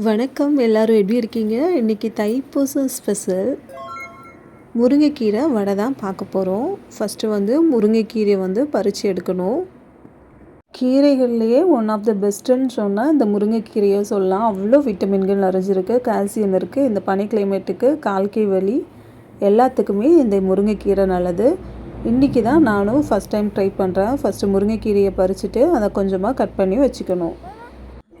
வணக்கம் எல்லாரும் எப்படி இருக்கீங்க? இன்றைக்கி தைப்பூசம் ஸ்பெஷல். முருங்கைக்கீரை வடை தான் பார்க்க போகிறோம் ஃபஸ்ட்டு வந்து முருங்கைக்கீரையை வந்து பறித்து எடுக்கணும். கீரைகள்லேயே ஒன் ஆஃப் த பெஸ்ட்டுன்னு சொன்னால் இந்த முருங்கைக்கீரையை சொல்லலாம். அவ்வளோ விட்டமின்கள் நிறைஞ்சிருக்கு. கால்சியம் இருக்குது இந்த பனி கிளைமேட்டுக்கு கால்கை வலி. எல்லாத்துக்குமே இந்த முருங்கைக்கீரை நல்லது. இன்றைக்கி தான் நானும் ஃபஸ்ட் டைம் ட்ரை பண்ணுறேன் ஃபஸ்ட்டு முருங்கைக்கீரையை பறிச்சுட்டு அதை கொஞ்சமாக கட் பண்ணி வச்சுக்கணும்.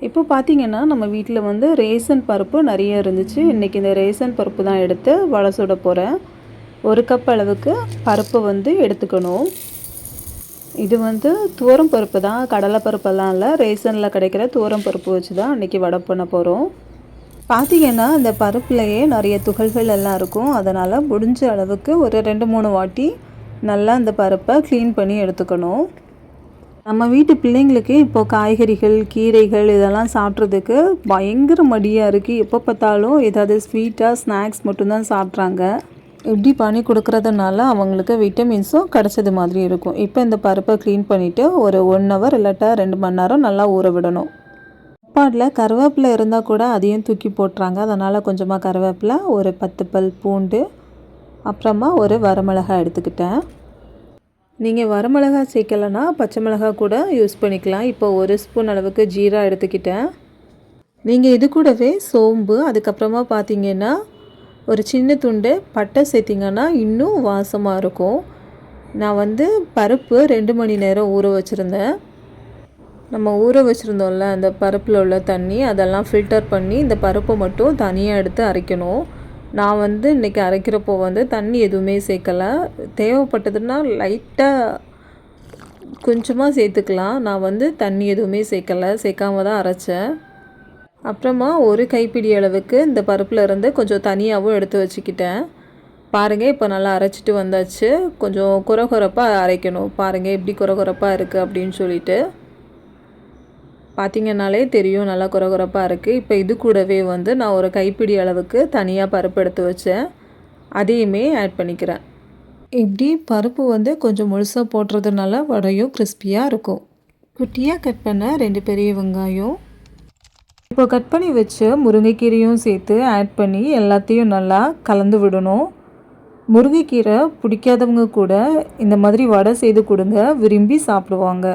இப்போ பார்த்தீங்கன்னா நம்ம வீட்டில் வந்து ரேசன் பருப்பு நிறைய இருந்துச்சு. இன்றைக்கி இந்த ரேசன் பருப்பு தான் எடுத்து வடை சுட போகிறேன் ஒரு கப் அளவுக்கு பருப்பு வந்து எடுத்துக்கணும். இது வந்து தூரம் பருப்பு தான். கடலை பருப்பெல்லாம் இல்லை. ரேசனில் கிடைக்கிற தூரம் பருப்பு வச்சு தான் இன்றைக்கி வடை பண்ண போகிறோம் பார்த்தீங்கன்னா இந்த பருப்புலையே நிறைய துகள்கள் எல்லாம் இருக்கும். அதனால் முடிஞ்ச அளவுக்கு ஒரு ரெண்டு மூணு வாட்டி நல்லா அந்த பருப்பை க்ளீன் பண்ணி எடுத்துக்கணும். நம்ம வீட்டு பிள்ளைங்களுக்கு இப்போது காய்கறிகள் கீரைகள் இதெல்லாம் சாப்பிட்றதுக்கு பயங்கர மடியாக இருக்குது எப்போ பார்த்தாலும் ஏதாவது ஸ்வீட்டாக ஸ்நாக்ஸ் மட்டும்தான் சாப்பிட்றாங்க. இப்படி பண்ணி கொடுக்குறதுனால அவங்களுக்கு விட்டமின்ஸும் கிடச்சது மாதிரி இருக்கும். இப்போ இந்த பருப்பை க்ளீன் பண்ணிவிட்டு ஒரு ஒன் ஹவர் இல்லாட்டா ரெண்டு மணி நேரம் நல்லா ஊற விடணும். சாப்பாடில் கருவேப்பிலை இருந்தால் கூட அதையும் தூக்கி போட்டுறாங்க. அதனால் கொஞ்சமாக கருவேப்பிலை ஒரு பத்து பல் பூண்டு அப்புறமா ஒரு வரமிளகாய் எடுத்துக்கிட்டேன். நீங்கள் வரமிளகா சேர்க்கலைன்னா பச்சை மிளகா கூட யூஸ் பண்ணிக்கலாம். இப்போ ஒரு ஸ்பூன் அளவுக்கு ஜீரா எடுத்துக்கிட்டேன். நீங்கள் இது கூடவே சோம்பு அதுக்கப்புறமா பார்த்தீங்கன்னா ஒரு சின்ன துண்டு பட்டை சேர்த்திங்கன்னா இன்னும் வாசமாக இருக்கும். நான் வந்து பருப்பு ரெண்டு மணி நேரம் ஊற வச்சுருந்தேன். நம்ம ஊற வச்சுருந்தோம்ல அந்த பருப்பில் உள்ள தண்ணி அதெல்லாம் ஃபில்டர் பண்ணி இந்த பருப்பை மட்டும் தனியாக எடுத்து அரைக்கணும். நான் வந்து இன்றைக்கி அரைக்கிறப்போ வந்து தண்ணி எதுவுமே சேர்க்கலை. தேவைப்பட்டதுன்னா லைட்டாக கொஞ்சமாக சேர்த்துக்கலாம். நான் வந்து தண்ணி எதுவுமே சேர்க்கலை. சேர்க்காம தான் அரைச்சேன். அப்புறமா ஒரு கைப்பிடி அளவுக்கு இந்த பருப்பில் இருந்து கொஞ்சம் தனியாகவும் எடுத்து வச்சுக்கிட்டேன். பாருங்கள் இப்போ நல்லா அரைச்சிட்டு வந்தாச்சு. கொஞ்சம் குறை குறைப்பாக அரைக்கணும். பாருங்கள் எப்படி குறை குறைப்பாக இருக்குது அப்படின்னு சொல்லிட்டு. பார்த்திங்கனாலே தெரியும் நல்லா குறகுறப்பாக இருக்குது இப்போ இது கூடவே வந்து நான் ஒரு கைப்பிடி அளவுக்கு தனியாக பருப்பு எடுத்து வச்சேன். அதையுமே ஆட் பண்ணிக்கிறேன். இப்படி பருப்பு வந்து கொஞ்சம் முழுசாக போடுறதுனால வடையும் கிறிஸ்பியாக இருக்கும். குட்டியாக கட் பண்ண ரெண்டு பெரிய வெங்காயம். இப்போ கட் பண்ணி வச்ச முருங்கைக்கீரையும் சேர்த்து ஆட் பண்ணி எல்லாத்தையும் நல்லா கலந்து விடணும். முருங்கைக்கீரை பிடிக்காதவங்க கூட இந்த மாதிரி வடை செய்து கொடுங்க விரும்பி சாப்பிடுவாங்க.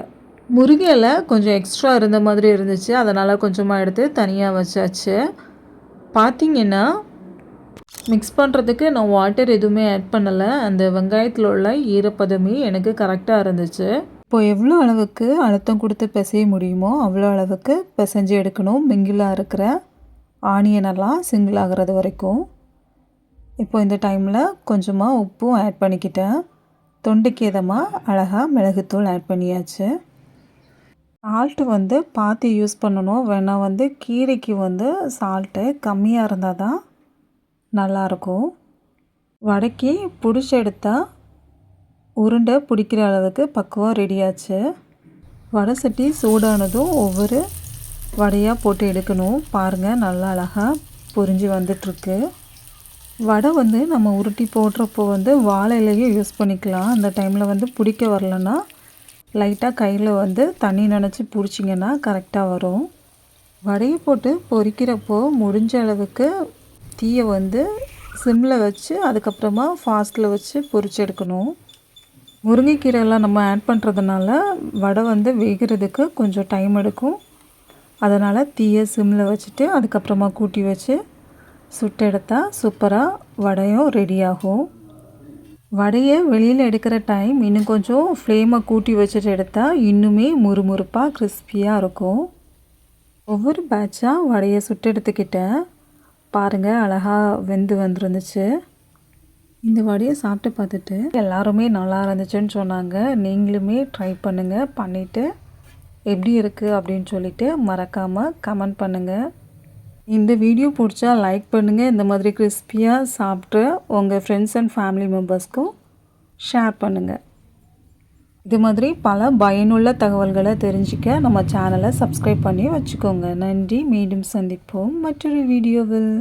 முருங்கையில் கொஞ்சம் எக்ஸ்ட்ரா இருந்த மாதிரி இருந்துச்சு. அதனால் கொஞ்சமாக எடுத்து தனியாக வச்சாச்சு. பார்த்திங்கன்னா மிக்ஸ் பண்ணுறதுக்கு நான் வாட்டர் எதுவுமே ஆட் பண்ணலை. அந்த வெங்காயத்தில் உள்ள ஈரப்பதமே எனக்கு கரெக்டாக இருந்துச்சு. இப்போ எவ்வளோ அளவுக்கு அழுத்தம் கொடுத்து பிசைய முடியுமோ அவ்வளோ அளவுக்கு பிசைஞ்சு எடுக்கணும். மிங்கிலாக இருக்கிற ஆனியனெல்லாம் சிங்கிள் ஆகிறது வரைக்கும். இப்போ இந்த டைமில் கொஞ்சமாக உப்பும் ஆட் பண்ணிக்கிட்டேன். தொண்டைக்கு இதமாக அழகாக மிளகுத்தூள் ஆட் பண்ணியாச்சு. சால்ட்டு வந்து பார்த்து யூஸ் பண்ணணும். வேணால் வந்து கீரைக்கு வந்து சால்ட்டு கம்மியாக இருந்தால் தான் நல்லாயிருக்கும். வடக்கி பிடிச்சி எடுத்தால் உருண்டை பிடிக்கிற அளவுக்கு பக்குவம் ரெடியாச்சு வடை சட்டி சூடானதும் ஒவ்வொரு வடையாக போட்டு எடுக்கணும். பாருங்கள் நல்லா அழகாக பொறிஞ்சு வந்துட்டுருக்கு. வடை வந்து நம்ம உருட்டி போடுறப்போ வந்து வாழை இலையும் யூஸ் பண்ணிக்கலாம். அந்த டைமில் வந்து பிடிக்க வரலன்னா லைட்டாக கையில் வந்து தண்ணி நினச்சி பிடிச்சிங்கன்னா கரெக்டாக வரும். வடையை போட்டு பொறிக்கிறப்போ முடிஞ்ச அளவுக்கு தீயை வந்து சிம்மில் வச்சு அதுக்கப்புறமா ஃபாஸ்ட்டில் வச்சு பொரிச்சு எடுக்கணும். முருங்கைக்கீரையெல்லாம் நம்ம ஆட் பண்ணுறதுனால வடை வந்து வேகிறதுக்கு கொஞ்சம் டைம் எடுக்கும். அதனால் தீயை சிம்மில் வச்சுட்டு அதுக்கப்புறமா கூட்டி வச்சு சுட்டு எடுத்தால் சூப்பராக வடையும் ரெடி ஆகும். வடையை வெளியில் எடுக்கிற டைம் இன்னும் கொஞ்சம் ஃப்ளேமை கூட்டி வச்சுட்டு எடுத்தால் இன்னுமே முறுமுறுப்பாக கிறிஸ்பியாக இருக்கும். ஒவ்வொரு பேட்சாக வடையை சுட்டு எடுத்துக்கிட்டேன். பாருங்கள் அழகாக வெந்து வந்துருந்துச்சு. இந்த வடையை சாப்பிட்டு பார்த்துட்டு எல்லாருமே நல்லா இருந்துச்சுன்னு சொன்னாங்க. நீங்களுமே ட்ரை பண்ணுங்கள் பண்ணிவிட்டு எப்படி இருக்குது அப்படின்னு சொல்லிவிட்டு மறக்காமல் கமெண்ட் பண்ணுங்கள் இந்த வீடியோ பிடிச்சா லைக் பண்ணுங்கள் இந்த மாதிரி கிறிஸ்பியாக சாப்பிட்டு உங்கள் ஃப்ரெண்ட்ஸ் அண்ட் ஃபேமிலி மெம்பர்ஸ்க்கும் ஷேர் பண்ணுங்கள் இது மாதிரி பல பயனுள்ள தகவல்களை தெரிஞ்சிக்க நம்ம சேனலை சப்ஸ்கிரைப் பண்ணி வச்சுக்கோங்க. நன்றி. மீண்டும் சந்திப்போம் மற்றொரு வீடியோவில்